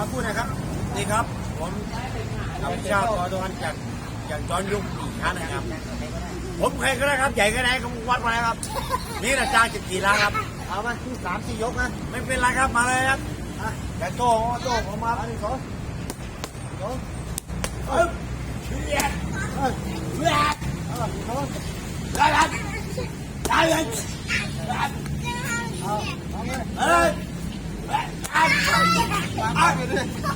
เอาพูดหนะครับนี่ครับผมอภิชาติกอดอนจากจากจอนยุคอีกครั้งนะครับ ผมใครก็ได้ครับใหญ่ก็ได้ก็วัดมาแล้วครับ นี่นะจ้างจะกี่ล้านครับเอามาที่สามสี่ยกนะไม่เป็นไรครับมาเลยครับอะแต่โต้โต้ผมมาอันนี้สองสองเอ้ยเรียนเอ้ยเรียนเอาอันนี้สองได้ครับได้เลยเอาเอาเลยเอ้ยอะ เอาไปเลยอ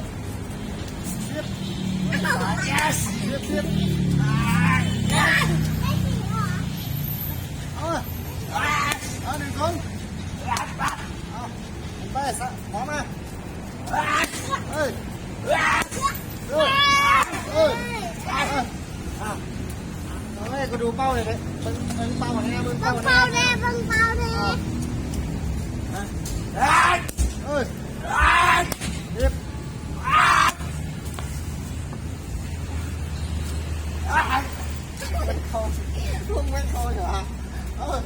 ะ Yes. Tiếp tiếp. À. Yes. Ờ. Ờ đừng xuống. Ờ. Bé sao? Bỏ mà. Ê. Rồi. Rồi. À. Nó này có đủ bao này đấy. Bưng bao này, bưng bao này. Bưng bao này, bưng bao này. ลุงเป็นเขาเหรอเออ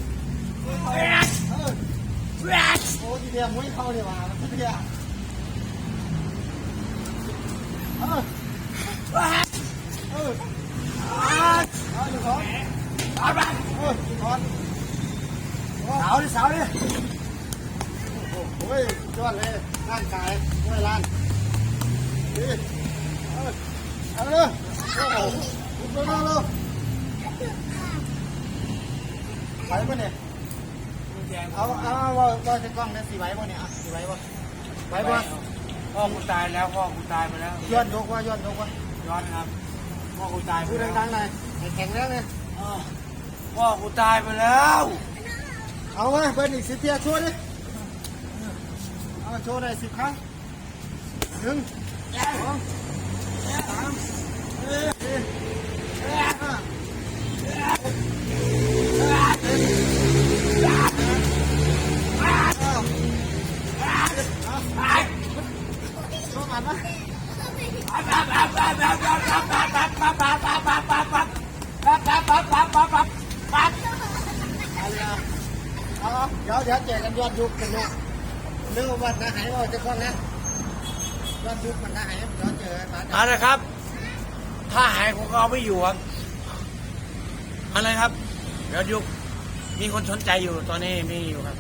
เออเออเรียนโอ้ทีเดียวมุ้ยเขาดีกว่า ทีเดียวเออเรียนเออเอาหนึ่งสองเอาไปเออถอนเสาดิเสาดิโอ้ยจอดเลยร่างกายไม่ล้านดีเออเอาเลยโอ้โหคุณตัวน้องเราไปปะเนี่ยเอาเอาว่าว่าจะกล้องได้สี่ใบบ่เนี่ยอะสี่ใบบ่ใบบ่พ่อกูตายแล้วพ่อกูตายไปแล้วย้อนยกว่าย้อนยกว่าย้อนครับพ่อกูตายไปพูดแล้วดังๆหน่อยให้แข็งแรงเลยเออพ่อกูตายไปแล้ว เอามาเบิร์นอีกสิบเทียโชว์ดิเอาโชว์ได้สิบครั้งหนึ่งสองสาม เดี๋ยวเดี๋ยวแจกกันยอนยุคกันดูเรื่องวันนะหายว่าจะก้อนนะยอนยุคมันนะหายเดี๋ยวเจอกันเอาละครับ ถ้าหายผมก็เอาไม่อยู่ครับอะไรครับเดี๋ยวยุคมีคนสนใจอยู่ตอนนี้มีอยู่ครับ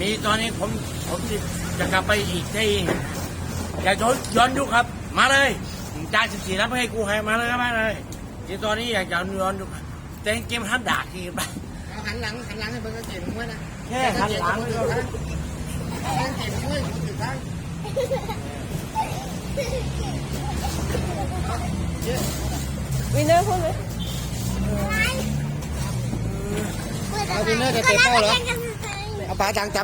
มีตอนนี้ผมผมจะกลับไปอีกที่อยากย้อนย้อนยุคครับ มาเลย จ่ายสิบสี่รับให้กูให้มาเลยครับมาเลยที่ตอนนี้อยากจะย้อนยุคแต่เกมทันดากทีไปเอาหันหลังหันหลังให้เบิ่งกระเจียนมึงไว้นะแค่หันหลังเดียวนะหันเจียนมึงไว้ผมถือข้างเย้วินเนอร์พูดไหมเอาวินเนอร์จะเตะเป้าเหรอเอาปลาจังจับ